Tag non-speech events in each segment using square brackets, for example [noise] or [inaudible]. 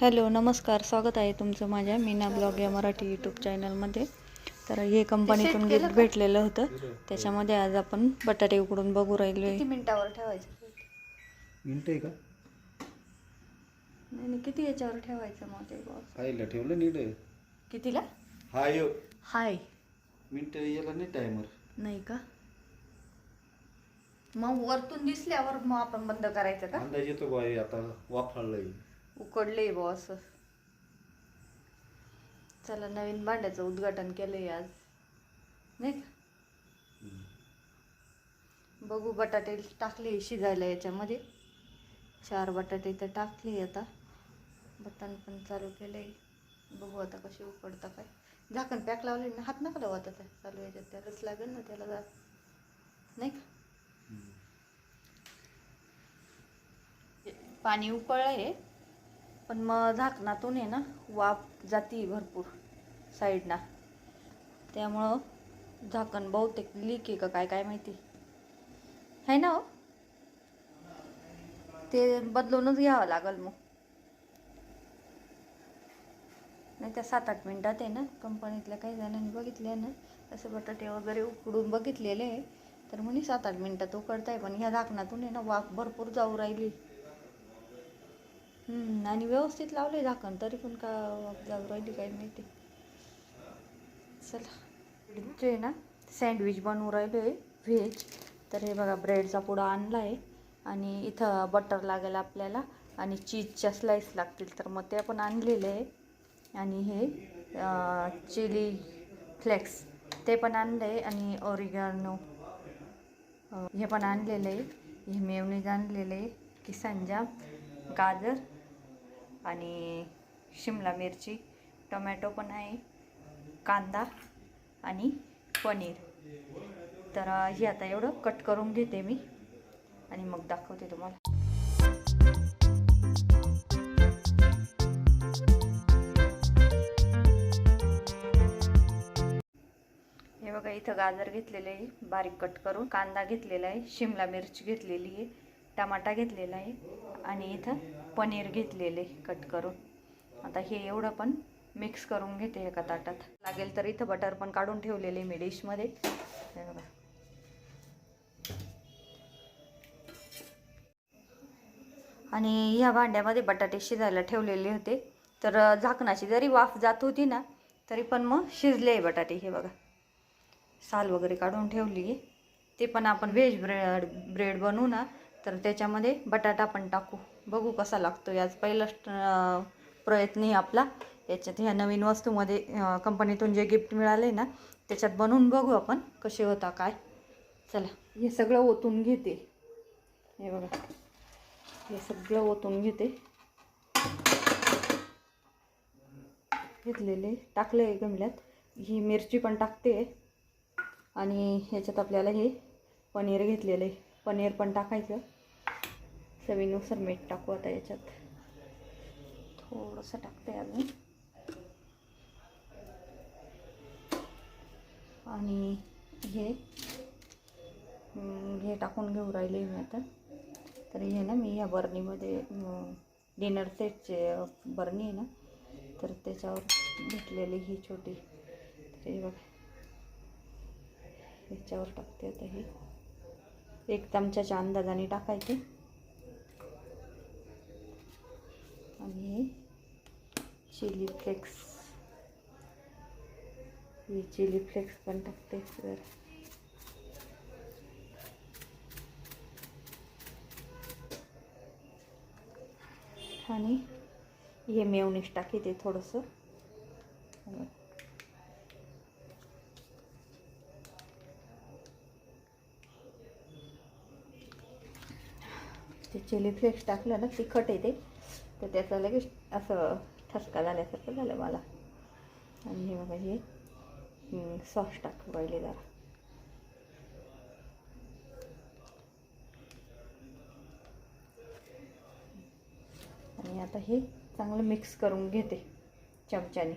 Hello नमस्कार. स्वागत आहे तुमचं माझ्या मीना ब्लॉग या मराठी यूट्यूब चॅनलमध्ये. तर हे कंपनीतून गिफ्ट भेटलेलं होतं. त्याच्यामध्ये आज आपण बटाटे उकडून बघू राहिलो किती मिनिटावर ठेवायचं? मिनट आहे का? नाही नाही, किती याच्यावर ठेवायचं मग ते बॉस हायला ठेवलं नीट. कितीला? हा यो हाय. मिनट याला नाही टायमर नाही का? मग वरतून दिसल्यावर मग आपण बंद करायचं का? अंदाज येतो बाय आता वाफाळलंय. उकडले बॉस चला नवीन भांड्याचं उद्घाटन केलंय आज. नाही का? बघू बटाटे टाकले शिजायला याच्यामध्ये. चार बटाटे तर टाकले आता. बटन पण चालू केलंय. बघू आता कसे उकडता काय. झाकण पॅक लावले ना हात नका लावू आता. चालू याच्यात त्यालाच लागेल ना त्याला जा नाही का? पाणी उकळलं आहे पण मग झाकणातून आहे ना वाफ जाती भरपूर साईडना त्यामुळं झाकण बहुतेक लीक आहे का काय काय माहिती. आहे ना हो? ते बदलूनच घ्यावं लागल मग. नाही त्या सात आठ मिनटात आहे ना कंपनीतल्या काही जणांनी बघितले ना असे बटाटे वगैरे उकडून बघितलेले आहे. तर म्हणे सात आठ मिनिटात उकडताय पण ह्या झाकणातून आहे ना वाफ भरपूर जाऊ राहिली. आणि व्यवस्थित लावले झाकण तरी पण का आपल्याला जाऊ राहिली काही माहिती. चला. जे ना सँडविच बनवू राहिलो आहे व्हेज तर हे बघा ब्रेडचा पुडा आणला आहे आणि इथं बटर लागेल आपल्याला आणि चीजच्या स्लाईस लागतील. तर मग ते पण आणलेले आहे. आणि हे चिली फ्लेक्स ते पण आणलं आहे आणि ओरिगॅनो हे पण आणलेलं आहे. हे मेवणीज आणलेलं आहे. किसंजा गाजर. आणि शिमला मिरची टोमॅटो पण आहे कांदा आणि पनीर. तर हे आता एवढं कट करून घेते मी आणि मग दाखवते तुम्हाला. हे बघा इथं गाजर घेतलेलं आहे बारीक कट करून. कांदा घेतलेला आहे शिमला मिरची घेतलेली आहे टमाटा घेतलेला आहे आणि इथं पनीर घेतलेले कट करून. आता हे एवढं पण मिक्स करून घेते एका ताटात. लागेल तर इथं बटर पण काढून ठेवलेले मी डिशमध्ये हे बघा. आणि ह्या भांड्यामध्ये बटाटे शिजायला ठेवलेले होते. तर झाकणाची जरी वाफ जात होती ना तरी पण मग शिजले बटाटे. हे बघा. साल वगैरे काढून ठेवली ते पण आपण व्हेज ब्रेड ब्रेड बनवू ना तर त्याच्यामध्ये बटाटा पण टाकू. बघू कसा लागतो याच पहिलाच अं, प्रयत्न आहे आपला. याच्यात ह्या नवीन वस्तूमध्ये कंपनीतून जे गिफ्ट मिळाले ना त्याच्यात बनवून बघू आपण कसे होता काय. चला हे सगळं ओतून घेते. हे बघा हे सगळं ओतून घेते. घेतलेले टाकले आहे गमल्यात. ही मिरची पण टाकते. आणि ह्याच्यात आपल्याला हे पनीर घेतलेलं आहे. पनीर पण टाकायचं. चवीनुसार मीठ टाकू आता याच्यात. थोडंसं टाकते अजून. आणि हे हे टाकून घेऊ राहिले मी आता. तर हे ना मी ह्या बर्नीमध्ये डिनर सेटचे बर्नी आहे ना तर त्याच्यावर घेतलेली ही छोटी. तर हे बघा. याच्यावर टाकते आता हे. एक चमच्याच्या अंदाजाने टाकायचे आणि हे चिली फ्लेक्स. मी चिली फ्लेक्स पण टाकते जर आणि हे मेवणीस टाकी ते थोडंसं. ते चिली फ्लेक्स टाकलं ना तिखट येते तर त्याचा लगेच असं ठसका झाल्यासारखं झालं मला. आणि हे बघा हे सॉस टाकू पहिले जरा. आणि आता हे चांगलं मिक्स करून घेते चमच्याने.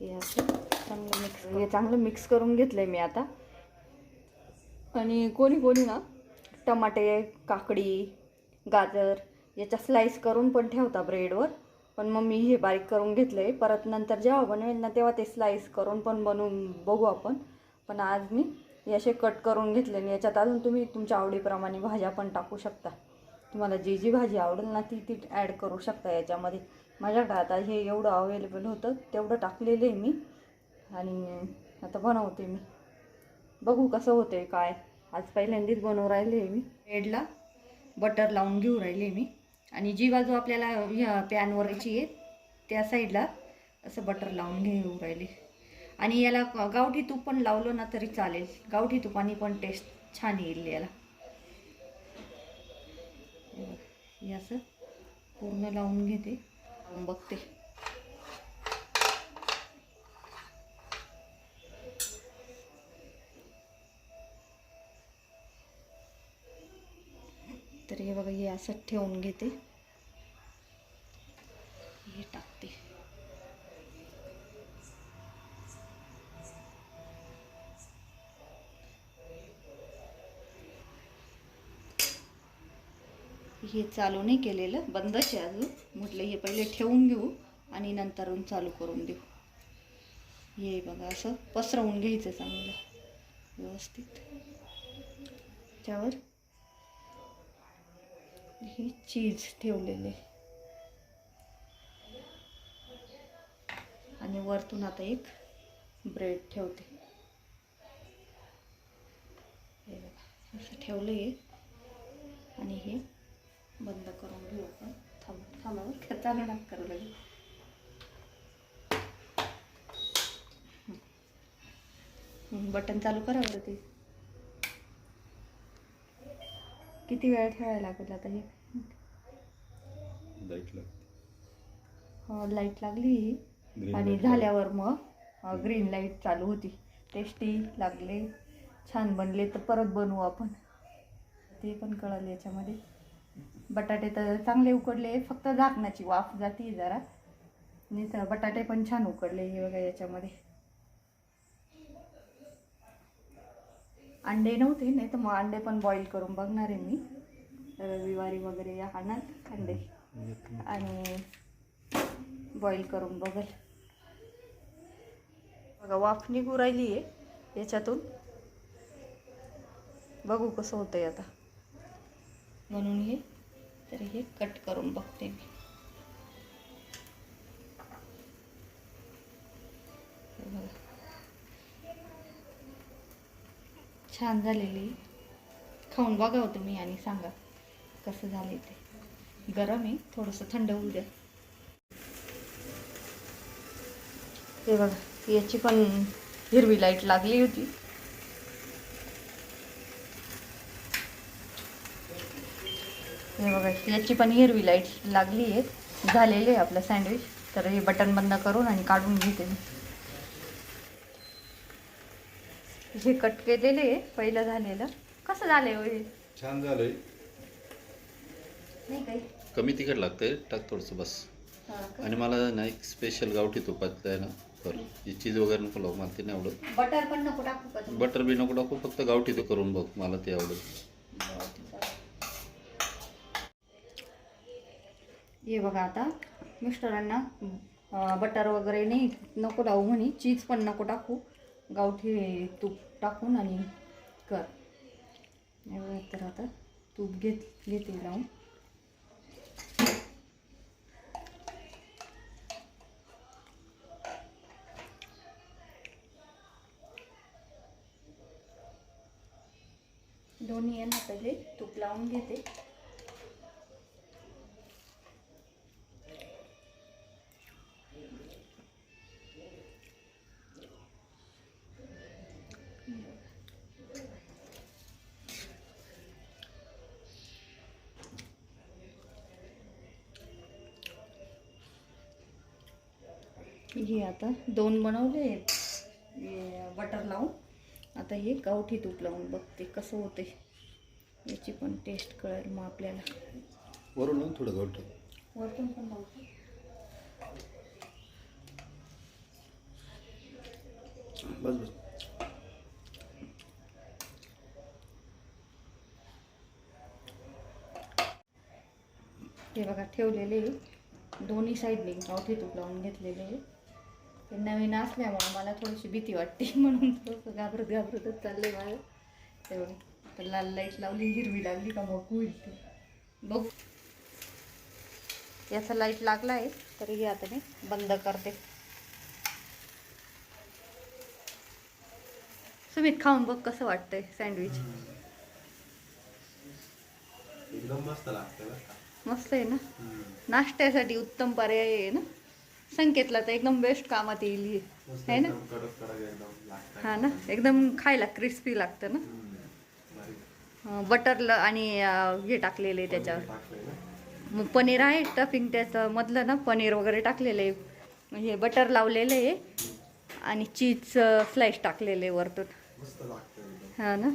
हे असं चांगलं मिक्स हे चांगलं मिक्स करून घेतलं आहे मी आता. आणि कोणी कोणी ना टमाटे काकडी गाजर याच्या स्लाईस करून पण ठेवता ब्रेडवर पण मग मी हे बारीक करून घेतलं. आहे परत नंतर जेव्हा बनवेल ना तेव्हा ते स्लाईस करून पण बनवून बघू आपण. पण आज मी हे असे कट करून घेतले आणि याच्यात अजून तुम्ही तुमच्या आवडीप्रमाणे भाज्या पण टाकू शकता. तुम्हाला जी जी भाजी आवडेल ना ती ती ॲड करू शकता याच्यामध्ये. माझ्याकडे आता हे एवढं अवेलेबल होतं. तेवढं टाकलेलं आहे मी. आणि आता बनवते मी. बघू कसं होतं आहे काय. आज पहिल्यांदाच बनवू राहिले मी. ब्रेडला बटर लावून घेऊ राहिले मी. आणि जी बाजू आपल्याला ह्या पॅनवरची आहे त्या साईडला असं बटर लावून घेऊ राहिले. आणि याला गावठी तूप पण लावलं ना तरी चालेल. गावठी तुपाने पण टेस्ट छान येईल याला. हे असं पूर्ण लावून घेते. बघते. तर हे बघा हे असं ठेवून घेते. हे टाकते. हे चालू नाही केलेलं बंदच आहे अजून. म्हटलं हे पहिले ठेवून घेऊ आणि नंतर चालू करून देऊ. हे बघा असं पसरवून घ्यायचं चांगलं. व्यवस्थित. त्यावर हे चीज ठेवलेले. आणि वरतून आता एक ब्रेड ठेवते. हे बघा असं ठेवलं आहे आणि हे बंद करून घेऊ आपण. थांब थांबावर का चालू करू लागेल. बटन चालू करा बरं ते किती वेळ ठेवायला लागेल आता हे? लाइट लागते. हो, लाइट लागली आणि झाल्यावर मग ग्रीन लाइट चालू होती. टेस्टी लागले छान बनले तर परत बनवू आपण. ते पण कळलं याच्यामध्ये. बटाटे तर चांगले उकडले फक्त झाकणाची वाफ जाते जरा. तर बटाटे पण छान उकडले हे बघा याच्यामध्ये. अंडे नव्हते नाही तर मग अंडे पण बॉईल करून बघणार आहे मी. रविवारी वगैरे या खाणार अंडे. आणि बॉईल करून बघेल. बघा वाफ निघू राहिली आहे याच्यातून. बघू कसं होतंय आता. म्हणून हे तर हे कट करून बघते मी. छान झालेली. खाऊन बघा हो तुम्ही आणि सांगा कसं झाले ते. गरम आहे थोडंसं थंड होऊ द्या. हे बघा याची पण हिरवी लाइट लागली होती. हे बघा याची पण हिरवी लाइट लागली आहे. झालेली आहे आपलं सँडविच. तर हे बटन बंद करून आणि काढून घेते मी. हे कट केलेले आहे पहिलं झालेलं. कसं झालंय हो हे? छान झालंय. नाही काही. कमी तिखट लागतंय टाक थोडंसं बस? आणि मला ना एक स्पेशल गावठी तुपातलं आहे ना कर. ही चीज वगैरे नको लावू मला ते नाही आवडत. बटर पण नको टाकू का तुम्ही? बटर बी नको टाकू फक्त गावठी तो करून बघ मला ते आवडत. हे बघा आता मिस्टरांना अं, बटर वगैरे नाही नको लावू म्हणे चीज पण नको टाकू. गावठी तूप टाकून आणि कर. हे बघा, तर आता तूप घेत घेते लावून दोन्ही यांना पहिले तूप लावून घेते. हे आता दोन बनवले आहेत. बटर लावून. आता हे गावठी तूप लावून बघते कसं होते याची पण टेस्ट कळेल मग आपल्याला. वरून थोडं गावठी वरतून पण लावते बस बस. हे बघा ठेवलेले दोन्ही साईडने गावठी तूप लावून घेतलेले. आहे ते नवीन असल्यामुळे मला थोडीशी भीती वाटते. [laughs] म्हणून थोडंसं घाबरत घाबरतच चाललंय मला तेवढं तर लाल लाइट लावली हिरवी लागली का मग होईल ते. बघ. याचा लाइट लागला आहे तरी आता मी बंद करते. सुमित खाऊन बघ कसं वाटतंय सँडविच एकदम मस्त आहे ना? नाश्त्यासाठी उत्तम पर्याय आहे ना? संकेतला तर एकदम बेस्ट कामात येईल ही. है ना? हा ना? एकदम खायला क्रिस्पी लागतं ना. बटरला आणि हे टाकलेले त्याच्यावर. मग पनीर आहे टफिंग त्याचं. मधलं ना पनीर वगैरे टाकलेलं. आहे म्हणजे बटर लावलेलं आहे. आणि चीज स्लाइस टाकलेलं आहे वरतून हा ना?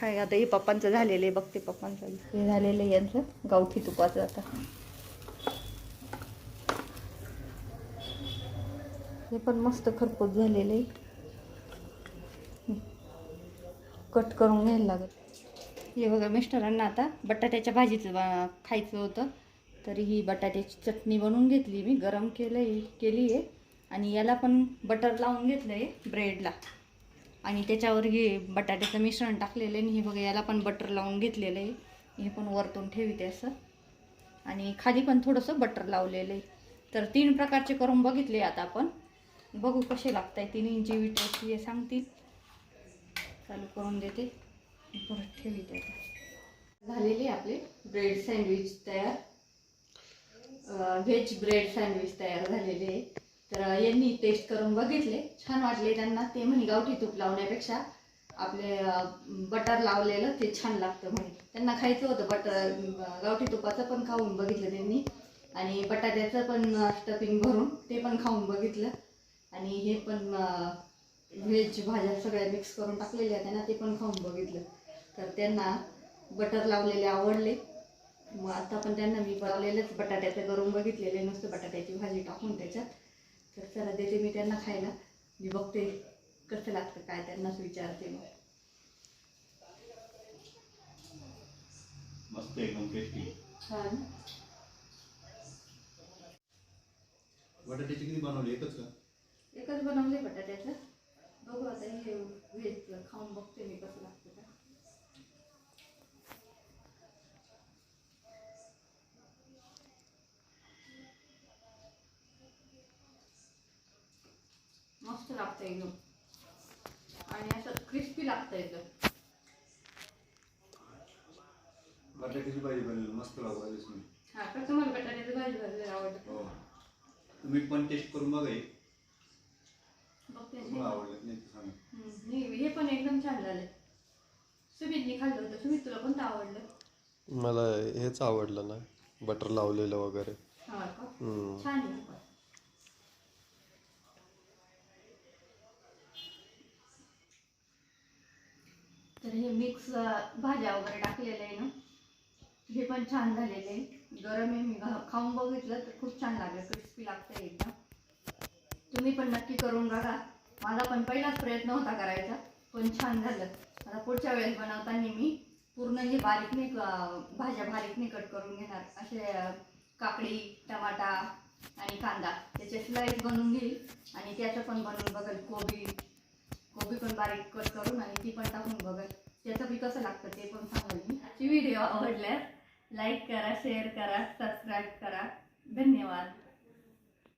काय आता हे पप्पांचं झालेलं आहे. बघते पप्पांचं. हे झालेलं आहे यांचं. गावठी तुपाचं आता. हे पण मस्त खरपूस झालेलं आहे. कट करून घ्यायला लागत हे बघा मिस्टरांना आता बटाट्याच्या भाजीचं खायचं होतं. तरी ही बटाट्याची चटणी बनवून घेतली मी गरम केलं केली आहे. आणि याला पण बटर लावून घेतलं आहे ब्रेडला आणि त्याच्यावर हे बटाट्याचं मिश्रण टाकलेलं आहे आणि हे बघा याला पण बटर लावून घेतलेलं आहे. हे पण वरतून ठेवते असं. आणि खाली पण थोडंसं बटर लावलेलं आहे. तर तीन प्रकारचे करून बघितले आता आपण. बघू कसे लागत आहे इंची विटायची हे सांगतील. चालू करून देते. परत ठेवी आता. झालेले आपले ब्रेड सँडविच तयार. व्हेज ब्रेड सँडविच तयार झालेले आहे. तर यांनी टेस्ट करून बघितले. छान वाटले त्यांना. ते म्हणे गावठी तूप लावण्यापेक्षा आपले बटर लावलेलं ते छान लागतं म्हणे. त्यांना खायचं होतं बटर गावठी तुपाचं पण खाऊन बघितलं त्यांनी. आणि बटाट्याचं पण स्टफिंग भरून ते पण खाऊन बघितलं. आणि हे पण व्हेज भाज्या सगळ्या मिक्स करून टाकलेल्या आहेत ना ते पण खाऊन बघितलं. तर त्यांना बटर लावलेले आवडले. मग आता पण त्यांना मी बनवलेलंच बटाट्याचं करून बघितलेले नुसतं बटाट्याची भाजी टाकून त्याच्यात. तर चला देते मी त्यांना खायला. मी बघते कसं लागतं काय त्यांनाच विचारते मग. मस्त एकदम टेस्टी हा ना बटाट्याची किती बनवली? एकच का? एकच बनवले बटाट्याचं. बघू आता हे व्हेज खाऊन बघते मी कसं लागतं का मस्त लागतं एकदम आणि असं क्रिस्पी लागतं एकदम बटाट्याची भाजी बनवली मस्त लागली तुम्ही हा का तुम्हाला बटाट्याची भाजी भाजी आवडतं. हो. तुम्ही पण टेस्ट करून बघा. तुम्हाला आवडलं नाही सांगा. हम्म, हे हे पण एकदम छान झालं सुमितनी खाल्लं होतं. सुमित तुला कोणतं आवडलं? मला हेच आवडलं ना बटर लावलेलं वगैरे. हा का? हम्म. छान आहे पण. तर हे मिक्स भाज्या वगैरे टाकलेलं आहे ना हे पण छान झालेलं आहे. गरम आहे मी घा- खाऊन बघितलं तर खूप छान लागलं क्रिस्पी लागतं एकदम. तुम्ही पण नक्की करून बघा. माझा पण पहिलाच प्रयत्न होता करायचा पण छान झालं. आता पुढच्या वेळेस बनवताना मी पूर्ण हे बारीक नाही भाज्या बारीकने कट करून घेणार. असे काकडी टमाटा आणि कांदा त्याचे स्लाईस बनवून घेईल आणि त्याचं पण बनवून बघेल कोबी. कोबी पण बारीक कट करून आणि ती पण टाकून बघेल. त्याचं बी कसं लागतं ते पण सांगेल मी. आजची व्हिडिओ आवडल्यास लाईक करा शेअर करा सबस्क्राईब करा. धन्यवाद.